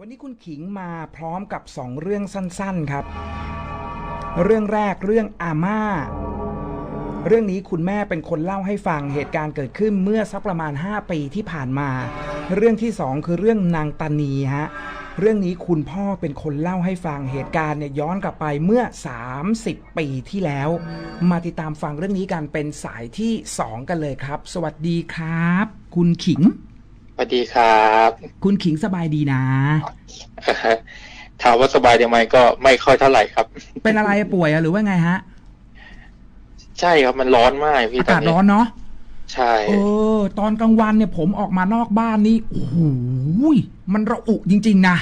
วันนี้คุณขิงมาพร้อมกับสองเรื่องสั้นๆครับ เรื่องแรกเรื่องอาม่า เรื่องนี้คุณแม่เป็นคนเล่าให้ฟังเหตุการณ์เกิดขึ้นเมื่อสักประมาณ 5 ปีที่ผ่านมา เรื่องที่สองคือเรื่องนางตานีฮะเรื่องนี้คุณพ่อเป็นคนเล่าให้ฟังเหตุการณ์เนี่ยย้อนกลับไปเมื่อ 30 ปีที่แล้ว มาติดตามฟังเรื่องนี้กันเป็นสายที่ 2 กันเลยครับ สวัสดีครับ คุณขิง สวัสดีครับ คุณขิงสบายดีนะ ถามว่าสบายดีไหมก็ไม่ค่อยเท่าไหร่ครับ เป็นอะไรป่วยอะหรือว่าไงฮะ ใช่ครับมันร้อนมากพี่อาตอนกาศนี้ร้อนเนาะใช่เออ ตอนกลางวันเนี่ยผมออกมานอกบ้านนี่โอ้โหยมันระอุจริง ๆ นะ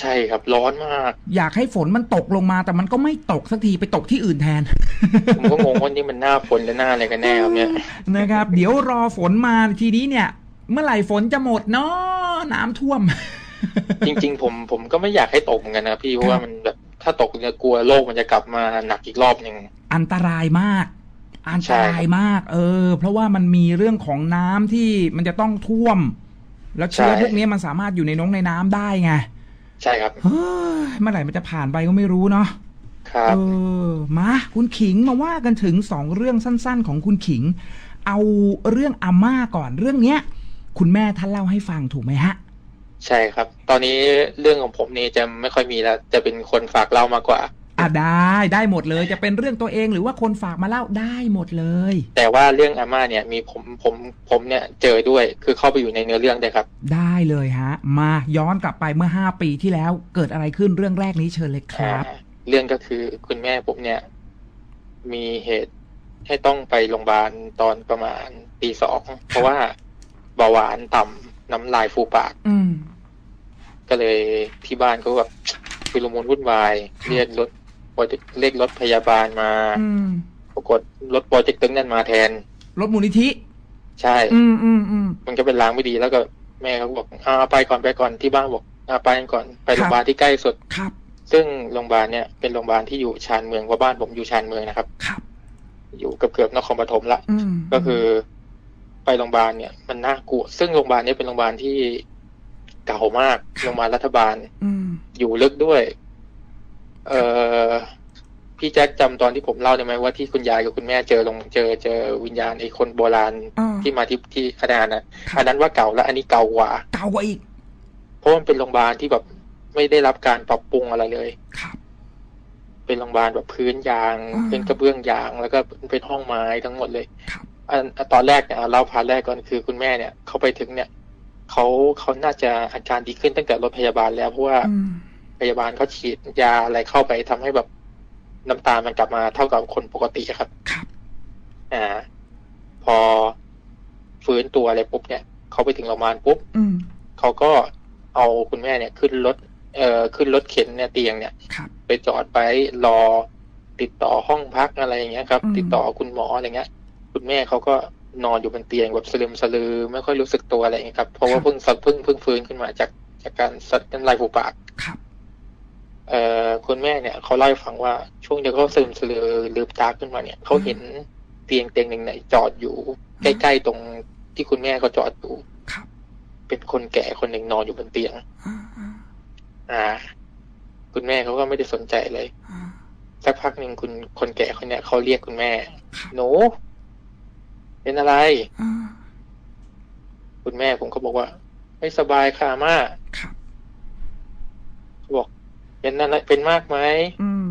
ใช่ครับร้อนมาก อยากให้ฝนมันตกลงมาแต่มันก็ไม่ตกสักทีไปตกที่อื่นแทน ผมก็งงว่านี่มันหน้าฝนหรือหน้าอะไรกันแน่ครับเนี่ยนะครับ เดี๋ยวรอฝนมาทีนี้เนี่ย เมื่อไหร่ฝนจะหมดเนาะน้ำท่วม จริง ๆ ผมผมก็ไม่อยากให้ตกเหมือนกันนะพี่เพราะว่ามันแบบถ้าตกเนี่ยกลัวโลกมันจะกลับมาหนักอีกรอบหนึ่งอันตรายมาก อันตใช่รายมาก เออ เพราะว่ามันมีเรื่องของน้ำที่มันจะต้องท่วม แล้วเชื้อพวกนี้มันสามารถอยู่ในน้องในน้ำได้ไงใช่ครับเฮ้ยเมื่อไหร่มันจะผ่านไปก็ไม่รู้เนาะครับเออมาคุณขิงมาว่ากันถึงสองเรื่องสั้น ๆ ของคุณขิง เอาเรื่องอาม่าก่อนเรื่องเนี้ย คุณแม่ท่านเล่าให้ฟังถูกไหมฮะ ใช่ครับ ตอนนี้เรื่องของผมนี่จะไม่ค่อยมีแล้ว จะเป็นคนฝากเล่ามากกว่าอะได้ได้หมดเลยจะเป็นเรื่องตัวเองหรือว่าคนฝากมาเล่าได้หมดเลย แต่ว่าเรื่องอาม่าเนี่ยมีผมผมผมเนี่ยเจอด้วยคือเข้าไปอยู่ในเนื้อเรื่องด้วยครับ ได้เลยฮะ มาย้อนกลับไปเมื่อห้าปีที่แล้วเกิดอะไรขึ้นเรื่องแรกนี้เชิญเลยครับอ่าเรื่องก็คือคุณแม่ผมเนี่ย มีเหตุให้ต้องไปโรงพยาบาลตอนประมาณตีสองเพราะว่า เบาหวานต่ำน้ำลายฟูปาก อืม ก็เลยที่บ้านก็แบบชุลมุนวุ่นวายครับเรียกรถเรียกรถพยาบาลมา อืม ปรากฏรถโปรเจกต์ตึงนั่นมาแทน รถมูลนิธิ ใช่ อืมอืมอืม มันก็เป็นล้างไม่ดีแล้วก็แม่เขาก็บอกเอาเอาไปก่อนไปก่อนที่บ้านบอกเอาไปก่อนไปโรงพยาบาลที่ใกล้สุด ครับ ซึ่งโรงพยาบาลเนี่ยเป็นโรงพยาบาลที่อยู่ชานเมืองเพราะบ้านผมอยู่ชานเมืองนะครับ ครับ อยู่เกือบเกือบๆนครปฐมละ อืมก็คือ ไปโรงพยาบาลเนี่ยมันน่ากลัว ซึ่งโรงพยาบาลเนี้เป็นโรงพยาบาลที่เก่ามากโรงพยาบาลรัฐบาลอืมอยู่ลึกด้วย เอ่อพี่แจ็คจำตอนที่ผมเล่าได้ไหมว่าที่คุณยายกับคุณแม่เจอลงเจอเจอวิญญาณไอ้คนโบราณอ่าที่มาที่ที่คณะน่ะครับอันนั้นว่าเก่าแล้ว อันนี้เก่ากว่าเก่ากว่าอีก เพราะมันเป็นโรงพยาบาลที่แบบไม่ได้รับการปรับปรุงอะไรเลยครับเป็นโรงพยาบาลแบบพื้นยางอ่าเป็นกระเบื้องยาง แล้วก็เป็นห้องไม้ทั้งหมดเลยครับอัน ตอนแรกเนี่ยเอาเล่าพาร์ทแรกก่อนคือคุณแม่เนี่ยเขาไปถึงเนี่ยเขาเขาน่าจะอาการดีขึ้นตั้งแต่รถพยาบาลแล้วเพราะว่าอืมพยาบาลเขาฉีดยาอะไรเข้าไปทำให้แบบน้ำตาลมันกลับมาเท่ากับคนปกติครับครับอ่า พอฟื้นตัวอะไรปุ๊บเนี่ยเขาไปถึงโรงพยาบาลปุ๊บอืมเขาก็เอาคุณแม่เนี่ยขึ้นรถ เอ่อขึ้นรถเข็นเนี่ยเตียงเนี่ยครับไปจอดไปรอติดต่อห้องพักอะไรอย่างเงี้ยครับอืมติดต่อคุณหมออะไรเงี้ย คุณแม่เขาก็นอนอยู่บนเตียงแบบสลืมสลือไม่ค่อยรู้สึกตัวอะไรอย่างเงี้ยครับเพราะว่าเพิ่งเพิ่งเพิ่งฟื้นขึ้นมาจากจากการสัดน้ำลายฟูปากครับเอ่อคุณแม่เนี่ยเขาเล่าให้ฟังว่าช่วงเดียวเขาซึมสลือลืมตาขึ้นมาเนี่ยเขาเห็นเตียงเตียงหนึ่งเนี่ยจอดอยู่ใกล้ๆตรงที่คุณแม่เขาจอดอยู่ครับ เป็นคนแก่คนหนึ่งนอนอยู่บนเตียงอ่าอ่าอ่าคุณแม่เขาก็ไม่ได้สนใจเลยอ่าสักพักหนึ่งคุณคนแก่คนเนี้ยเขาเรียกคุณแม่ครับหนู เป็นอะไร อ่าคุณแม่ผมก็บอกว่า ไม่สบายค่ะอาม่าครับเขาบอก เป็นอะไรเป็นมากไหมอืม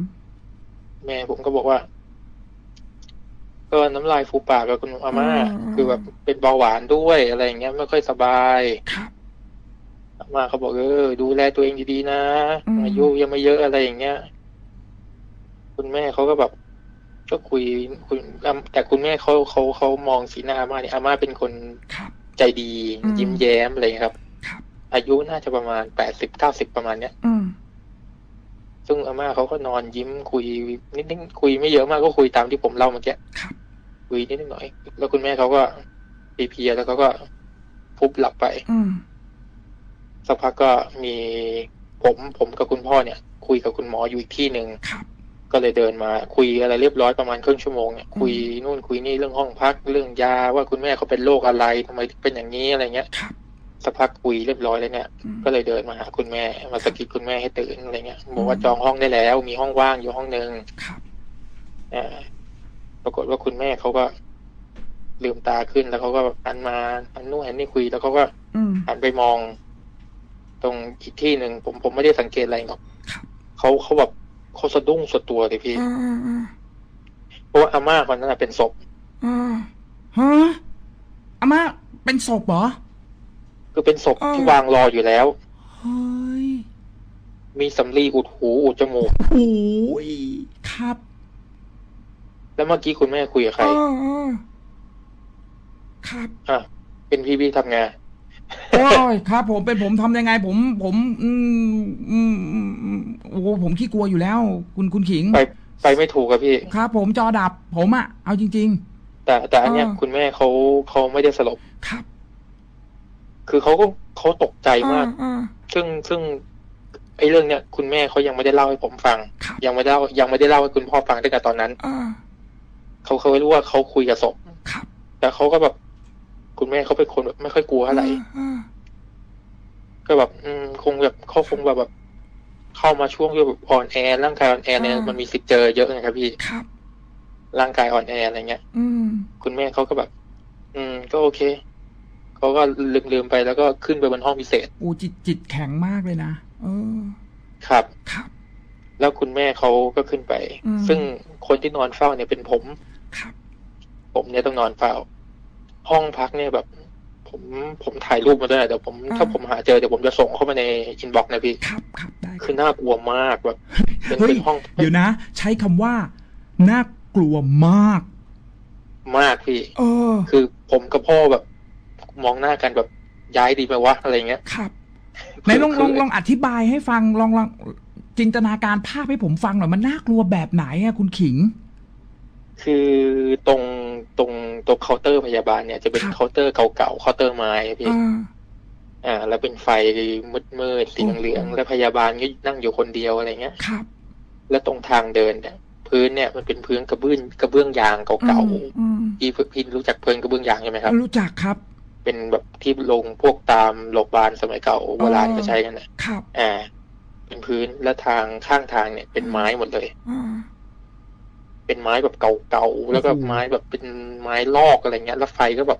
แม่ผมก็บอกว่า ก็น้ำลายฟูปากกับคุณอาม่าคือแบบเป็นเบาหวานด้วยอะไรอย่างเงี้ย ไม่ค่อยสบายครับ อาม่าเขาบอกเออดูแลตัวเองดีๆนะอืม อายุยังไม่เยอะอะไรอย่างเงี้ย คุณแม่เขาก็แบบ ก็คุยคุณแต่คุณแม่เขาเขาเขามองสีหน้าอาม่าเนี่ยอาม่าเป็นคนครับใจดีอืมยิ้มแย้มอะไรอย่างเงี้ยครับครับ อายุน่าจะประมาณแปดสิบเก้าสิบประมาณเนี้ยอืมซึ่งอาม่าเขาก็นอนยิ้มคุยนิดนึงคุยไม่เยอะมากก็คุยตามที่ผมเล่าเมื่อกี้ครับคุยนิดหน่อย แล้วคุณแม่เขาก็เพลียๆแล้วเขาก็ฟุบหลับไปอืมสักพักก็มีผมผมกับคุณพ่อเนี่ย คุยกับคุณหมออยู่อีกที่หนึ่งครับ ก็เลยเดินมาคุยอะไรเรียบร้อยประมาณครึ่งชั่วโมงเนี่ยอืมคุยนู่นคุยนี่เรื่องห้องพักเรื่องยาว่าคุณแม่เขาเป็นโรคอะไรทำไมถึงเป็นอย่างนี้อะไรเงี้ยครับสักพักคุยเรียบร้อยแล้วเนี่ยอืมก็เลยเดินมาหาคุณแม่ มาสะกิดคุณแม่ให้ตื่นอะไรเงี้ยบอกว่าจองห้องได้แล้ว มีห้องว่างอยู่ห้องหนึ่งครับอ่าปรากฏว่าคุณแม่เขาก็ลืมตาขึ้นแล้วเขาก็หันมาหันนู่นหันนี่คุยแล้วเขาก็อืมหันไปมอง ตรงอีกที่หนึ่งผมผมไม่ได้สังเกตอะไรหรอกครับเขาเขาแบบ เขาสะดุ้งสุดตัวเลยพี่อ่าอ่าอ่าเพราะว่าอาม่าคนนั้นนะเป็นศพอ่าฮะอาม่าเป็นศพเหรอ คือเป็นศพอ่าที่วางรออยู่แล้ว เฮ้ยมีสำลีอุดหูอุดจมูก โอ้ยครับแล้วเมื่อกี้คุณแม่คุยกับใคร อ่าอ่าครับ อะเป็นพี่พี่ทำงาน โอ้ยครับ ผมเป็นผมทำยังไง ผม ผมอืมอืมอืมอืมโอ้ผมขี้กลัวอยู่แล้ว คุณคุณขิง ไปไปไม่ถูกกับพี่ ครับ ผมจอดับ ผมอะเอาจริง แต่แต่อันเนี้ยอ่า คุณแม่เขาเขาไม่ได้สลบ ๆ ครับคือเขาก็เขาตกใจมาก อ่าซึ่งซึ่งไอ้เรื่องเนี้ยคุณแม่เขายังไม่ได้เล่าให้ผมฟังครับยังไม่ได้เล่ายังไม่ได้เล่าให้คุณพ่อฟังตั้งแต่ตอนนั้นอ่าเขาเขาไม่รู้ว่าเขาคุยกับศพครับ แต่เขาก็แบบ คุณแม่เขาเป็นคนแบบไม่ค่อยกลัวอะไรอ่าก็แบบ อืมคงแบบเขาคงแบบแบบ เข้ามาช่วงที่แบบอ่อนแอร่างกายอ่อนแอเนี่ยมันมีสิทธิ์เจอเยอะนะครับพี่ครับ ร่างกายอ่อนแออะไรเงี้ยอืม คุณแม่เขาก็แบบ อืม ก็โอเคเขาก็ลืมลืมๆไปแล้วก็ขึ้นไปบนห้องพิเศษอูจิตจิตแข็งมากเลยนะเออ ครับครับ แล้วคุณแม่เขาก็ขึ้นไปอืมซึ่งคนที่นอนเฝ้าเนี่ยเป็นผม ครับ ผมเนี่ยต้องนอนเฝ้า ห้องพักเนี่ยแบบ ผมผมถ่ายรูปมาด้วยเดี๋ยวผมถ้าผมหาเจอเดี๋ยวผมจะส่งเข้ามาในอินบ็อกซ์นะพี่ครับครับได้คือน่ากลัวมากแบบเป็นเฮ้ยเป็นห้องเดี๋ยวนะ ใช้คำว่าน่ากลัวมาก มากพี่เออ คือผมกับพ่อแบบ มองหน้ากันแบบย้ายดีไหมวะอะไรเงี้ยครับไหนลองลองลองอธิบายให้ฟังลองลองจินตนาการภาพให้ผมฟังหน่อยมันน่ากลัวแบบไหนอะคุณขิง คือตรง ตรงตรงเคาน์เตอร์พยาบาลเนี่ยจะเป็นครับเคาน์เตอร์เก่าๆเคาน์เตอร์ไม้อะพี่อ่าอ่า แล้วเป็นไฟมืดๆสีโอ้โหเหลืองๆแล้วพยาบาลก็นั่งอยู่คนเดียวอะไรเงี้ยครับ แล้วตรงทางเดินเนี่ยพื้นเนี่ยมันเป็นพื้นกระเบื้องกระเบื้องยางเก่าอืมอืมๆพี่พี่รู้จักพื้นกระเบื้องยางใช่ไหมครับ รู้จักครับ เป็นแบบที่ลงพวกตามโรงพยาบาลสมัยเก่าโบราณก็ใช้กันนะครับ อ่า เป็นพื้นแล้วทางข้างทางเนี่ยเป็นไม้หมดเลยอ่า เป็นไม้แบบเก่าๆแล้วก็โอ้โหไม้แบบเป็นไม้ลอกอะไรเงี้ย แล้วไฟก็แบบ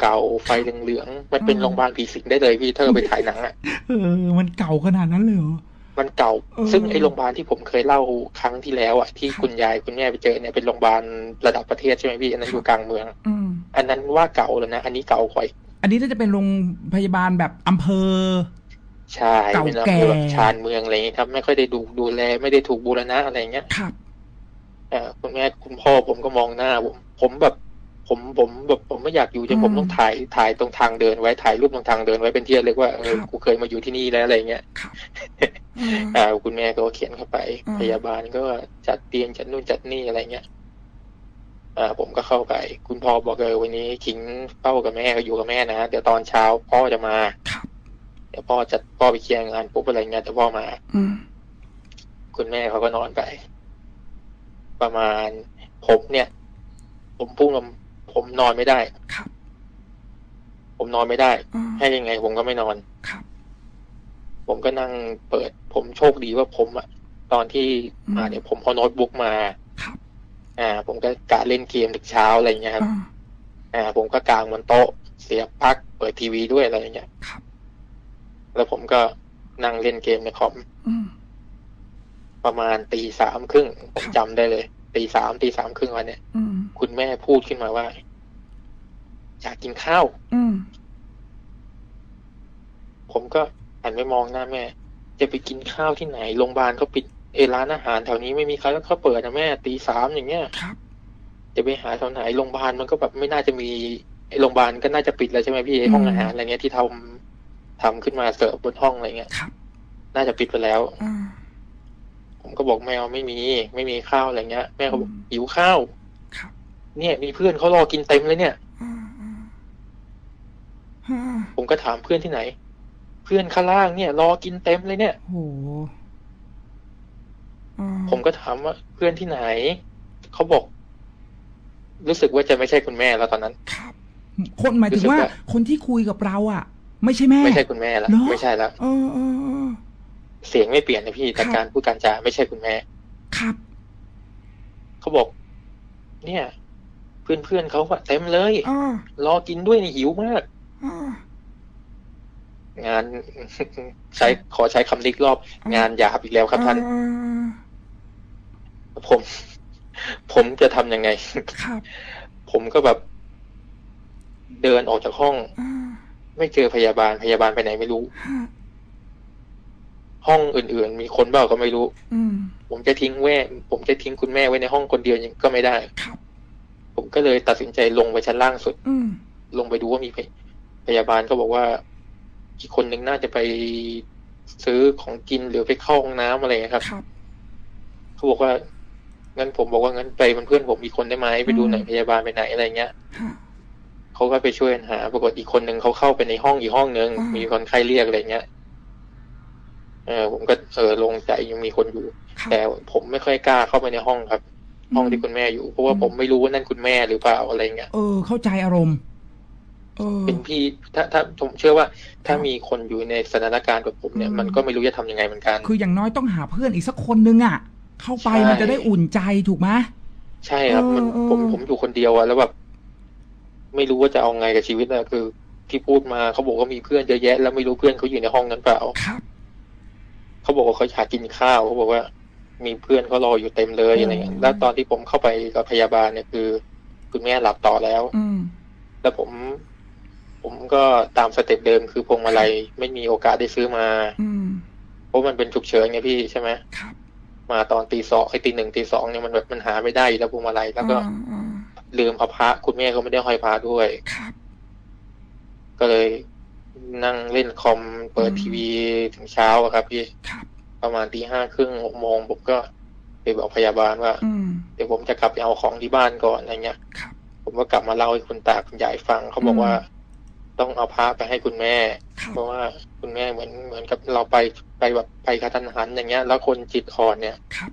เก่าๆไฟเหลืองๆมันเป็นอืมโรงพยาบาลผีสิงได้เลยพี่ถ้าเราไปถ่ายหนังอะเออ มันเก่าขนาดนั้นเลยเหรอมันเก่าเออซึ่งไอ้โรงพยาบาลที่ผมเคยเล่าครั้งที่แล้วอะที่ครับคุณยายคุณแม่ไปเจอเนี่ยเป็นโรงพยาบาลระดับประเทศใช่ไหมพี่อันนั้นอยู่กลางเมืองอืมอันนั้นว่าเก่าแล้วนะอันนี้เก่ากว่าอีกอันนี้น่าจะเป็นโรงพยาบาลแบบอำเภอใช่เก่าเป็นแก่แบบชานเมืองอะไรอย่างเงี้ยครับ ไม่ค่อยได้ดูดูแลไม่ได้ถูกบูรณะอะไรเงี้ยครับเอ่อคุณแม่คุณพ่อผมก็มองหน้าผมผมแบบผมผมแบบผมไม่อยากอยู่จนผมอืมต้องถ่ายถ่ายตรงทางเดินไว้ถ่ายรูปตรงทางเดินไว้เป็นที่ระลึกว่าเออครับกูเคยมาอยู่ที่นี่แล้วอะไรเงี้ยครับอ่า คุณแม่ก็เขียนเข้าไปอืมพยาบาลก็จัดเตียงจัดนู่นจัดนี่อะไรเงี้ยอ่า ผมก็เข้าไป คุณพ่อบอกเออวันนี้คิงเฝ้ากับแม่ก็อยู่กับแม่นะเดี๋ยวตอนเช้าพ่อจะมาครับเดี๋ยวพ่อจะพ่อไปเคลียร์งานปุ๊บอะไรเงี้ยเดี๋ยวพ่อมาอืมคุณแม่เขาก็นอนไป ประมาณ ผมเนี่ย ผมพุ่งลมผมนอนไม่ได้ ครับ ผมนอนไม่ได้อ่าให้ยังไงผมก็ไม่นอน ครับ ผมก็นั่งเปิด ผมโชคดีว่าผมอะตอนที่มาอืมเนี่ยผมเอาโน้ตบุ๊กมา ครับอ่า ผมก็กะเล่นเกมถึงเช้าอะไรเงี้ยครับ อ่า อ่า ผมก็กางบนโต๊ะ เสียบปลั๊กเปิดทีวีด้วยอะไรเงี้ยครับ แล้วผมก็นั่งเล่นเกมในคอม อืม ประมาณตีสามครึ่งผมครับจำได้เลยตีสามตีสามครึ่งวันเนี่ยอืม คุณแม่พูดขึ้นมาว่า อยากกินข้าว อืม ผมก็หันไปมองหน้าแม่ จะไปกินข้าวที่ไหนโรงพยาบาลเขาปิดเอยร้านอาหารแถวนี้ไม่มีใครแล้วเขาเปิดนะแม่ตีสามอย่างเงี้ยครับ จะไปหาแถวไหนโรงพยาบาลมันก็แบบไม่น่าจะมีไอโรงพยาบาลก็น่าจะปิดแล้วใช่ไหมพี่ไอห้องอืม อาหารอะไรเงี้ยที่ทำทำขึ้นมาเสิร์ฟบนห้องอะไรเงี้ย ครับ น่าจะปิดไปแล้ว อ่าผม ก็บอกแมวไม่มี ไม่มีข้าวอะไรเงี้ย แม่เขาบอกอืมหิวข้าวครับเนี่ยมีเพื่อนเขารอกินเต็มเลยเนี่ยอ่าอ่าอ่าผมก็ถามเพื่อนที่ไหน เพื่อนข้างล่างเนี่ย รอกินเต็มเลยเนี่ยโหอ่าผมก็ถามว่า เพื่อนที่ไหนเขาบอก รู้สึกว่าจะไม่ใช่คุณแม่แล้วตอนนั้นครับคนหมายถึงว่ารู้สึกว่าคนที่คุยกับเรา อะ ไม่ใช่แม่ ไม่ใช่คุณแม่ละเหรอไม่ใช่ละ เออเออเออเสียงไม่เปลี่ยนนะพี่แต่ครับการพูดการจาไม่ใช่คุณแม่ครับเขาบอก เนี่ย เพื่อนเพื่อนๆเขาอะเต็มเลยอ่ารอกินด้วยนี่หิวมากอ่างานใช้ขอใช้คำนี้อีกรอบ งานหยาบอีกแล้วครับท่านอ่าผม ผมจะทำยังไงครับผมก็แบบ เดินออกจากห้องอ่าไม่เจอพยาบาลพยาบาลไปไหนไม่รู้ฮะ ห้องอื่น ๆ มีคนเปล่าก็ไม่รู้ อืม ผมจะทิ้งแม่ผมจะทิ้งคุณแม่ไว้ในห้องคนเดียวยังก็ไม่ได้ ครับ ผมก็เลยตัดสินใจลงไปชั้นล่างสุด อืม ลงไปดูว่ามีพยพยาบาลก็บอกว่าอีกคนหนึ่งน่าจะไปซื้อของกินหรือไปเข้าห้องน้ำอะไรอย่างเงี้ยครับ ครับ เขาบอกว่างั้นผมบอกว่างั้นไปเป็นเพื่อนผมอีกคนได้ไหมไปดูหน่อยอืม พยาบาลไปไหนอะไรเงี้ยฮะ เขาก็ไปช่วยกันหา ปรากฏอีกคนหนึ่งเขาเข้าไปในห้องอีกห้องหนึ่งอ่ามี มีคนไข้เรียกอะไรเงี้ย เออผมก็เออลงใจยังมีคนอยู่ครับแต่ผมไม่ค่อยกล้าเข้าไปในห้องครับ ห้องที่คุณแม่อยู่เพราะว่าอืมผมไม่รู้ว่านั่นคุณแม่หรือเปล่าอะไรเงี้ยเออ เข้าใจอารมณ์ เออ เป็นพี่ถ้าถ้าผมเชื่อว่า ถ้าครับมีคนอยู่ในสถานการณ์แบบผมเนี่ยอืม มันก็ไม่รู้จะทำยังไงเหมือนกัน คืออย่างน้อยต้องหาเพื่อนอีกสักคนนึงอะ เข้าไปใช่ มันจะได้อุ่นใจถูกไหม ใช่ครับ มันเออผมเออผมอยู่คนเดียวอะแล้วแบบไม่รู้ว่าจะเอาไงกับชีวิตอะคือ ที่พูดมาเขาบอกว่ามีเพื่อนเยอะแยะ แล้วไม่รู้เพื่อนเขาอยู่ในห้องนั้นเปล่า ครับ เขาบอกว่าเขาอยากกินข้าวเขาบอกว่า มีเพื่อนเขารออยู่เต็มเลยอืมอะไรเงี้ยแล้วตอนที่ผมเข้าไปกับพยาบาลเนี่ยคือ คุณแม่หลับต่อแล้ว อืมแล้วผม ผมก็ตามสเต็ปเดิมคือพวงมาลัยไม่มีโอกาสได้ซื้อมาอืมเพราะมันเป็นฉุกเฉินไงพี่ใช่ไหมครับมาตอนตีสองไอ้ตีหนึ่งตีสองเนี่ยมันแบบมันหาไม่ได้อยู่แล้วพวงมาลัยแล้วก็อ่าอ่าลืมเอาพระคุณแม่ก็ไม่ได้ห้อยพระด้วยครับก็เลย นั่งเล่นคอมเปิดอืมทีวีถึงเช้าอะครับพี่ครับประมาณตีห้าครึ่งหกโมงผมก็ไปบอกพยาบาลว่าอืมเดี๋ยวผมจะกลับไปเอาของที่บ้านก่อนอะไรเงี้ยครับผมก็กลับมาเล่าให้คุณตาคุณยายฟังเขาบอกอืมว่า ต้องเอาพระไปให้คุณแม่ครับเพราะว่าคุณแม่เหมือนเหมือนกับเราไปไปแบบไปกระทันหันอย่างเงี้ย แล้วคนจิตอ่อนเนี่ยครับ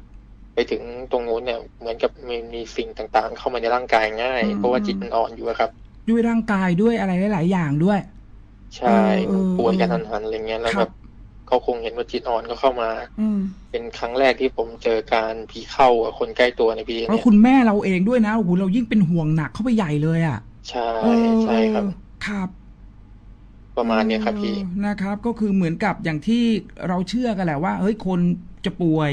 ไปถึงตรงนู้นเนี่ย เหมือนกับมีมีสิ่งต่างๆ เข้ามาในร่างกายง่ายอืมเพราะว่าจิตมันอ่อนอยู่อะครับ ด้วยร่างกายด้วยอะไรหลาย ๆ อย่างด้วย ใช่เออมันป่วยเออกระทันหันอะไรเงี้ยแล้วคแบรับบ เขาคงเห็นว่าจิตอ่อนก็เข้ามา อืมเป็นครั้งแรกที่ผมเจอการผีเข้ากับคนใกล้ตัวในพี่แล้วเนี่ยคุณแม่เราเองด้วยนะโอ้โหเรายิ่งเป็นห่วงหนักเข้าไปใหญ่เลยอะใช่เออใช่ครับเออครับ ประมาณเนี้ยครับพี่ เออนะครับ ก็คือเหมือนกับอย่างที่เราเชื่อกันแหละว่า เฮ้ย คนจะป่วย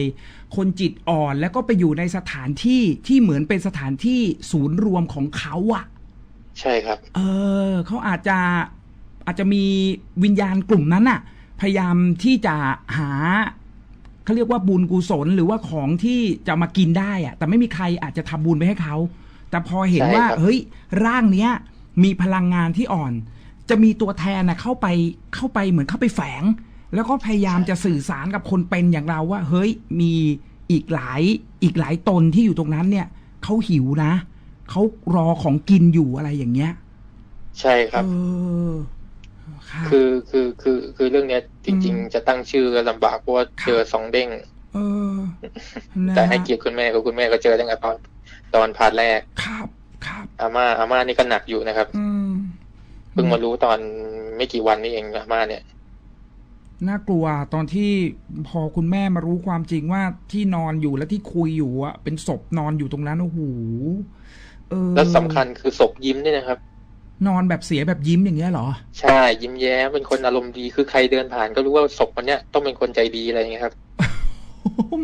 คนจิตอ่อน แล้วก็ไปอยู่ในสถานที่ที่เหมือนเป็นสถานที่ศูนย์รวมของเขาอะใช่ครับ เออ เขาอาจจะ อาจจะมีวิญญาณกลุ่มนั้นอะพยายามที่จะหาเขาเรียกว่าบุญกุศลหรือว่าของที่จะมากินได้อะแต่ไม่มีใครอาจจะทำบุญไปให้เขา แต่พอเห็นใช่ว่าครับเฮ้ย ร่างเนี้ย มีพลังงานที่อ่อน จะมีตัวแทนนะเข้าไปเข้าไปเหมือนเข้าไปแฝง แล้วก็พยายามจะสื่อสารกับคนเป็นอย่างเราว่า เฮ้ยมีอีกหลายอีกหลายตนที่อยู่ตรงนั้นเนี่ยเขาหิวนะเขารอของกินอยู่อะไรอย่างเงี้ย ใช่ครับเออ ค่ะคือคือคือคือเรื่องเนี้ย จริงอืมๆจะตั้งชื่อก็ลำบากเพราะว่าครับเจอสองเด้งเออนะแต่ให้เกียรติคุณแม่กับคุณแม่ก็เจอตั้งแต่ตอนตอนพาร์ทแรกครับครับอาม่าอาม่านี่ก็หนักอยู่นะครับ อืมเพิ่งมารู้ตอนไม่กี่วันนี้เองอาม่าเนี่ยน่ากลัวตอนที่พอคุณแม่มารู้ความจริงว่าที่นอนอยู่และที่คุยอยู่อะเป็นศพนอนอยู่ตรงนั้นโอ้โหเออแล้วสำคัญคือศพยิ้มเนี่ยนะครับ นอนแบบเสียแบบยิ้มอย่างเงี้ยเหรอ ใช่ยิ้มแย้มเป็นคนอารมณ์ดีคือใครเดินผ่านก็รู้ว่าศพคนเนี้ยต้องเป็นคนใจดีอะไรอย่างเงี้ยครับ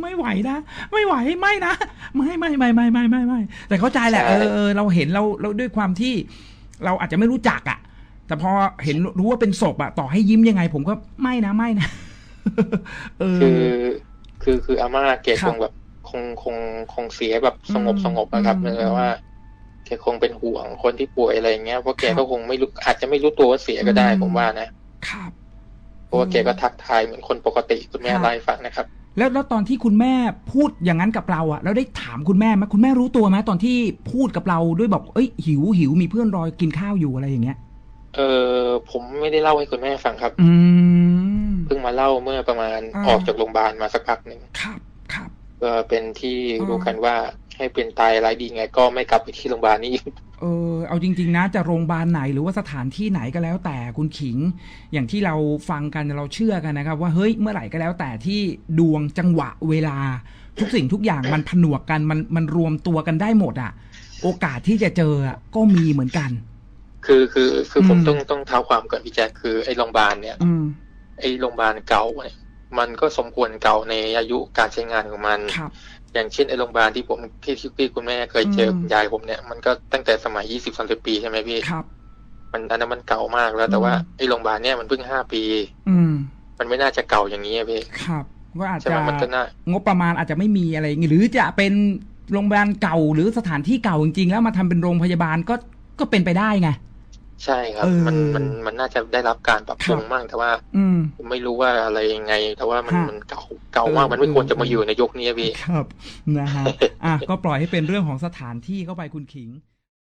ไม่ไหวนะ ไม่ไหวไม่นะไม่ไม่ไม่ไม่ไม่ไม่ไม่แต่เข้าใจแหละใช่เออเออเราเห็นเราเราด้วยความที่ เราอาจจะไม่รู้จักอะแต่พอเห็นรู้ว่าเป็นศพอะต่อให้ยิ้มยังไง ผมก็ไม่นะไม่นะเออคือคือคืออาม่าแกครัคบงแบบคงคงคงเสียแบบสงบอืมสงบนะครับอืมเหมือนกับว่า แกคงเป็นห่วงคนที่ป่วยอะไรอย่างเงี้ยเพราะแกครับก็คงไม่รู้อาจจะไม่รู้ตัวว่าเสียก็ได้อืมผมว่านะครับเพราะว่าแกก็ทักทายเหมือนคนปกติคุณแม่ครับเล่าให้ฟังนะครับ แล้วแล้วตอนที่คุณแม่พูดอย่างนั้นกับเราอะแล้วได้ถามคุณแม่ไหมคุณแม่รู้ตัวไหมตอนที่พูดกับเราด้วยบอกเอ้ยหิวหิวมีเพื่อนรอกินข้าวอยู่อะไรอย่างเงี้ย เออผมไม่ได้เล่าให้คุณแม่ฟังครับ อืมเพิ่งมาเล่าเมื่อประมาณอ่าออกจากโรงพยาบาลมาสักพักหนึ่งครับ ครับก็เป็นที่อ่ารู้รู้กันว่า ให้เป็นตายร้ายดีไงก็ไม่กลับไปที่โรงพยาบาลนี้อีก เออเอาจริง ๆ นะจะโรงพยาบาลไหนหรือว่าสถานที่ไหนก็แล้วแต่คุณขิง อย่างที่เราฟังกันเราเชื่อกันนะครับ ว่าเฮ้ยเมื่อไหร่ก็แล้วแต่ที่ดวงจังหวะเวลา ทุกสิ่งทุกอย่างมันผนวกกันมันมันรวมตัวกันได้หมดอะโอกาสที่จะเจออะก็มีเหมือนกัน คือคือคือผมอืม ต้องต้องเท้าความก่อนพี่แจ๊คคือไอ้โรงพยาบาลเนี่ย อืมไอ้โรงพยาบาลเก่าเนี่ยมันก็สมควรเก่าในอายุการใช้งานของมัน ครับ อย่างเช่นไอ้โรงพยาบาลที่ผมที่ที่ที่คุณแม่เคยเจออืมคุณยายผมเนี่ยมันก็ตั้งแต่สมัยยี่สิบสามสิบปีใช่ไหมพี่ครับ มันอันนั้นมันเก่ามากแล้ว แต่ว่าอืมไอ้โรงพยาบาลเนี่ยมันเพิ่งห้าปี อืม มันไม่น่าจะเก่าอย่างนี้อะพี่ครับก็อาจใช่จะไหมมันก็น่างบประมาณอาจจะไม่มีอะไรอย่างงี้หรือจะเป็นโรงพยาบาลเก่าหรือสถานที่เก่าจริงๆแล้วมาทำเป็นโรงพยาบาลก็ก็เป็นไปได้ไง ใช่ครับ เออมันมันมันน่าจะได้รับการปรับปรุงครับมั่งแต่ว่าอืม ไม่รู้ว่าอะไรยังไง แต่ว่ามันฮะมันเก่าเก่ามากเออมันไม่ควรจะเออมาอยู่ในยุคนี้อะพี่ ครับนะฮะอะก็ปล่อยให้เป็นเรื่องของสถานที่เข้าไปคุณขิง